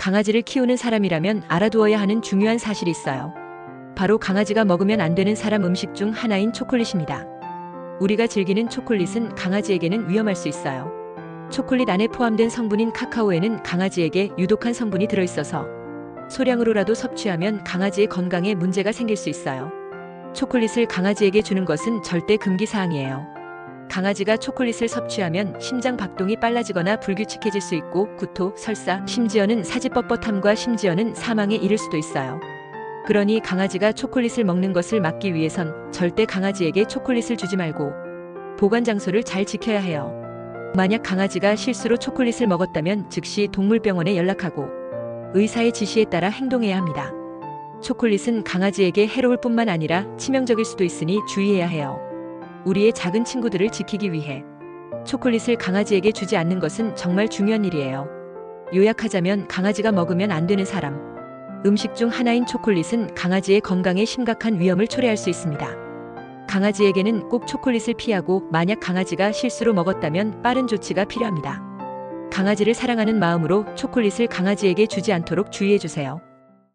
강아지를 키우는 사람이라면 알아두어야 하는 중요한 사실이 있어요. 바로 강아지가 먹으면 안 되는 사람 음식 중 하나인 초콜릿입니다. 우리가 즐기는 초콜릿은 강아지에게는 위험할 수 있어요. 초콜릿 안에 포함된 성분인 카카오에는 강아지에게 유독한 성분이 들어있어서 소량으로라도 섭취하면 강아지의 건강에 문제가 생길 수 있어요. 초콜릿을 강아지에게 주는 것은 절대 금기 사항이에요. 강아지가 초콜릿을 섭취하면 심장 박동이 빨라지거나 불규칙해질 수 있고 구토, 설사, 심지어는 사지뻣뻣함과 심지어는 사망에 이를 수도 있어요. 그러니 강아지가 초콜릿을 먹는 것을 막기 위해선 절대 강아지에게 초콜릿을 주지 말고 보관 장소를 잘 지켜야 해요. 만약 강아지가 실수로 초콜릿을 먹었다면 즉시 동물병원에 연락하고 의사의 지시에 따라 행동해야 합니다. 초콜릿은 강아지에게 해로울 뿐만 아니라 치명적일 수도 있으니 주의해야 해요. 우리의 작은 친구들을 지키기 위해 초콜릿을 강아지에게 주지 않는 것은 정말 중요한 일이에요. 요약하자면 강아지가 먹으면 안 되는 사람. 음식 중 하나인 초콜릿은 강아지의 건강에 심각한 위험을 초래할 수 있습니다. 강아지에게는 꼭 초콜릿을 피하고 만약 강아지가 실수로 먹었다면 빠른 조치가 필요합니다. 강아지를 사랑하는 마음으로 초콜릿을 강아지에게 주지 않도록 주의해 주세요.